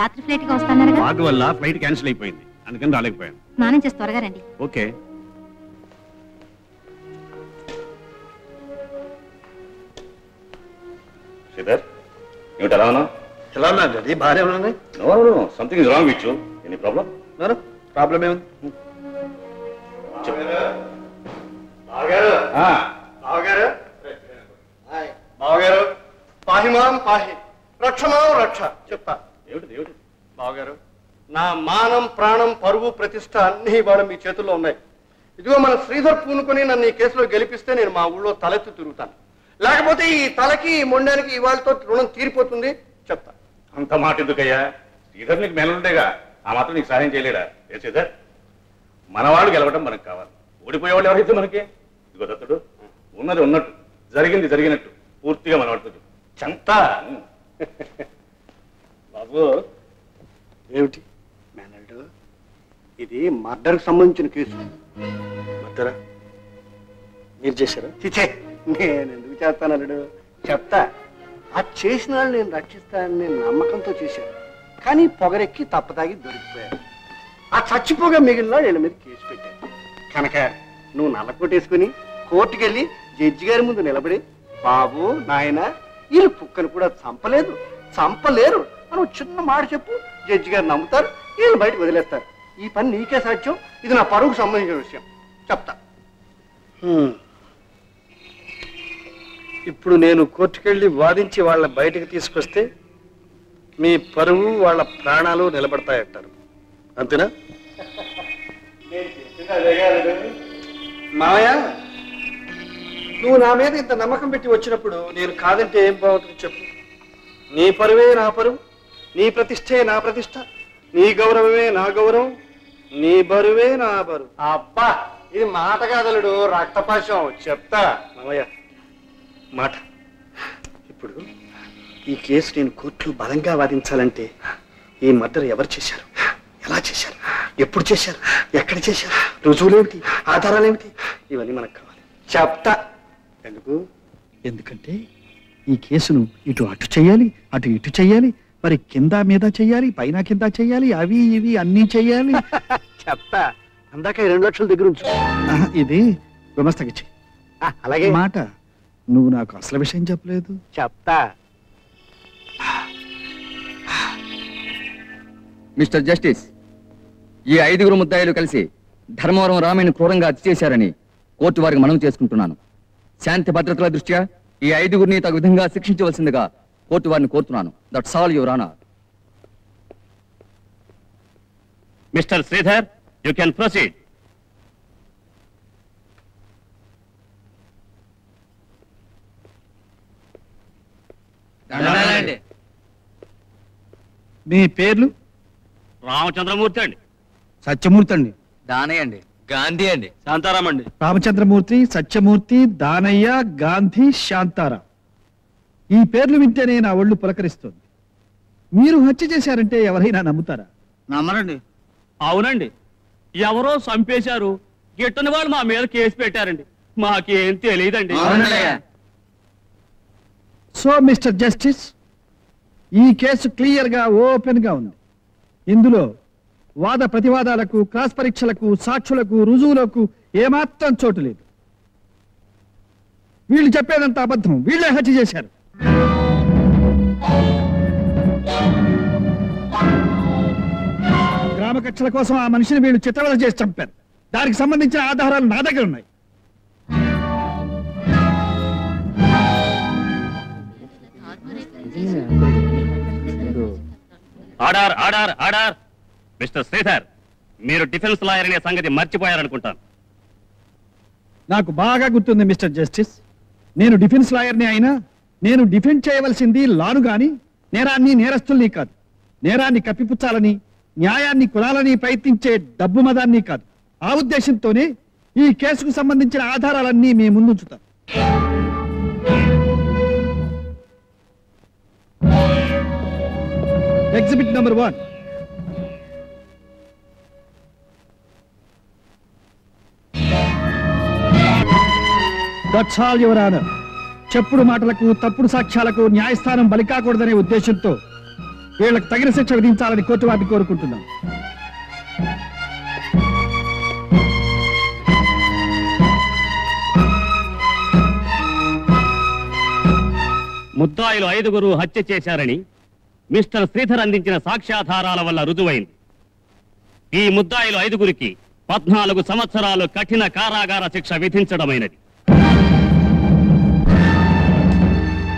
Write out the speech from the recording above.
రాత్రి ఫ్లైట్గా వస్తానన్నారుగా? వాటి వల్ల ఫ్లైట్ క్యాన్సిల్ అయిపోయింది. అందుకని రాలేకపోయాను. స్నానం చేసి త్వరగా రండి. ఓకే. శ్రీధర్ ఏమిటి ఎలా ఉన్నావు? ఎలా ఉన్నారు డాడీ? బాగానే ఉన్నాయి no no something is wrong with you any problem నాను ప్రాబ్లం ఏముంది? బావగారు. బావగారు. బావగారు. పాహిమాం పాహి. రక్షమాం రక్ష. చెప్తా ఏమిటి ఏమిటి? బావగారు నా మానం ప్రాణం పరువు ప్రతిష్ట అన్ని ఇవాళ మీ చేతుల్లో ఉన్నాయి. ఇదిగో మన శ్రీధర్ పూనుకొని నన్ను ఈ కేసులో గెలిపిస్తే నేను మా ఊళ్ళో తలెత్తి తిరుగుతాను. లేకపోతే ఈ తలకి ఈ మొండానికి ఇవాళతో రుణం తీరిపోతుంది? చెప్తా. అంత మాట ఎందుకయ్యా? శ్రీధర్ నీకు మెనలుండేగా ఆ మాత్రం నీకు సహాయం చేయలేడా? ఏ శ్రీధర్? మనవాళ్ళు గెలవడం మనకు కావాలి. ఓడిపోయేవాళ్ళు ఎవరైతే మనకి? ఇదిగో దత్తుడు ఉన్నది ఉన్నట్టు జరిగింది జరిగినట్టు పూర్తిగా మనవాడుతుంది చెప్పు. చెంత! బాబు. ఏమిటి? మేనల్డ్ ఇది మర్డర్కి సంబంధించిన కేసు. మర్డరా? మీరు చేశారా? చిచే నేను ఎందుకు చేస్తాను అల్లుడు? చెప్తా. ఆ చేసిన వాళ్ళు నేను రక్షిస్తానని నేను నమ్మకంతో చేశాను. కానీ పొగరెక్కి తప్పతాగి దొరికిపోయాను. ఆ చచ్చిపోగా మిగిలిన వాళ్ళ మీద కేసు పెట్టాను కనుక నువ్వు నల్ల కొట్టేసుకుని కోర్టుకు వెళ్ళి జడ్జి గారి ముందు నిలబడి బాబు నాయన వీళ్ళు కుక్కను కూడా చంపలేదు. చంపలేరు. అని ఒక చిన్న మాట చెప్పు. జడ్జి గారు నమ్ముతారు వీళ్ళు బయటకు వదిలేస్తారు. ఈ పని నీకే సాధ్యం ఇది నా పరువుకు సంబంధించిన విషయం. చెప్తా. ఇప్పుడు నేను కోర్టుకెళ్ళి వాదించి వాళ్ళ బయటకు తీసుకొస్తే మీ పరువు వాళ్ళ ప్రాణాలు నిలబడతాయంటారు. అంతేనా? మావయ్య నువ్వు నా మీద ఇంత నమ్మకం పెట్టి వచ్చినప్పుడు నేను కాదంటే ఏం బాగుంటుంది చెప్పు. నీ పరువే నా పరువు. నీ ప్రతిష్టే నా ప్రతిష్ట. నీ గౌరవమే నా గౌరవం. నీ బరువే నా బరువు. అబ్బా ఇది మాట కాదలుడు రక్తపాశం. చెప్తా. మామయ్య మాట. ఇప్పుడు ఈ కేసు నేను కోర్టులో బలంగా వాదించాలంటే ఈ మర్డర్ ఎవరు చేశారు? ఎలా చేశారు? ఎప్పుడు చేశారు? ఎక్కడ చేశారు? రుజువులేమిటి? ఆధారాలేమిటి? ఇవన్నీ మనకు కావాలి. చెప్తా. ఎందుకు? ఎందుకంటే ఈ కేసును ఇటు అటు చెయ్యాలి అటు ఇటు చెయ్యాలి మరి కింద మీద చెయ్యాలి పైన కింద చెయ్యాలి అవి ఇవి అన్నీ చెయ్యాలి. చెప్తా. అందాక ఈ రెండు లక్షల దగ్గర ఉంచు. ఆహా, ఇది గుమస్తగిచ్చి ఆ, అలాగే. మాట నువ్వు నాకు అసలు విషయం చెప్పలేదు. చెప్తా. మిస్టర్ జస్టిస్ ఈ ఐదుగురు ముద్దాయిలు కలిసి ధర్మవరం రామయ్యను క్రూరంగా హత్య చేశారని కోర్టు వారికి మనవి చేసుకుంటున్నాను. శాంతి భద్రతల దృష్ట్యా ఈ ఐదుగురిని తగు విధంగా శిక్షించవలసిందిగా కోర్టు వారిని కోరుతున్నాను. That's all your honour mister Sridhar you can proceed మీ పేర్లు? రామచంద్రమూర్తి అండి. సత్యమూర్తి అండి. దానయ్య అండి. గాంధీ అండి. శాంతారాం అండి. రామచంద్రమూర్తి సత్యమూర్తి దానయ్య గాంధీ శాంతారాం. ఈ పేర్లు వింటేనే నా ఒళ్ళు పులకరిస్తుంది. మీరు హత్య చేశారంటే ఎవరైనా నమ్ముతారా? నమ్మరండి. అవునండి. ఎవరో చంపేశారు. గిట్టని వాళ్ళు మా మీద కేసు పెట్టారండి. మాకేం తెలియదండి సో మిస్టర్ జస్టిస్ ఈ కేసు క్లియర్గా ఓపెన్గా ఉంది. ఇందులో వాద ప్రతివాదాలకు క్రాస్ పరీక్షలకు సాక్షులకు రుజువులకు ఏమాత్రం చోటు లేదు. వీళ్ళు చెప్పేదంత అబద్ధం. వీళ్ళే హత్య చేశారు. కక్షల కోసం ఆ మనిషిని వీళ్ళు చిత్రవద చేసి చంపారు. దానికి సంబంధించిన ఆధారాలు నా దగ్గర ఉన్నాయి. Order order order. Mister Sridhar మీరు డిఫెన్స్ లాయర్ అనే సంగతి మర్చిపోయారనుకుంటాను. నాకు బాగా గుర్తుంది మిస్టర్ జస్టిస్. నేను డిఫెన్స్ లాయర్ని అయినా నేను డిఫెండ్ చేయవలసింది లాను గాని నేరాన్ని నేరస్తుల్ని కాదు. నేరాన్ని కప్పిపుచ్చాలని న్యాయాన్ని కులాలని ప్రయత్నించే డబ్బు మదాన్ని కాదు. ఆ ఉద్దేశంతోనే ఈ కేసుకు సంబంధించిన ఆధారాలన్నీ మీ ముందుంచుతాను exhibit number one that's all your honour చెప్పుడు మాటలకు తప్పుడు సాక్ష్యాలకు న్యాయస్థానం బలికాకూడదనే ఉద్దేశంతో వీళ్ళకి తగిన శిక్ష విధించాలని కోర్టు వారిని కోరుకుంటున్నాం. ముద్దాయిలు ఐదుగురు హత్య చేశారని మిస్టర్ శ్రీధర్ అందించిన సాక్ష్యాధారాల వల్ల రుజువైంది. ఈ ముద్దాయిలు ఐదుగురికి పద్నాలుగు సంవత్సరాలు కఠిన కారాగార శిక్ష విధించడమైనది.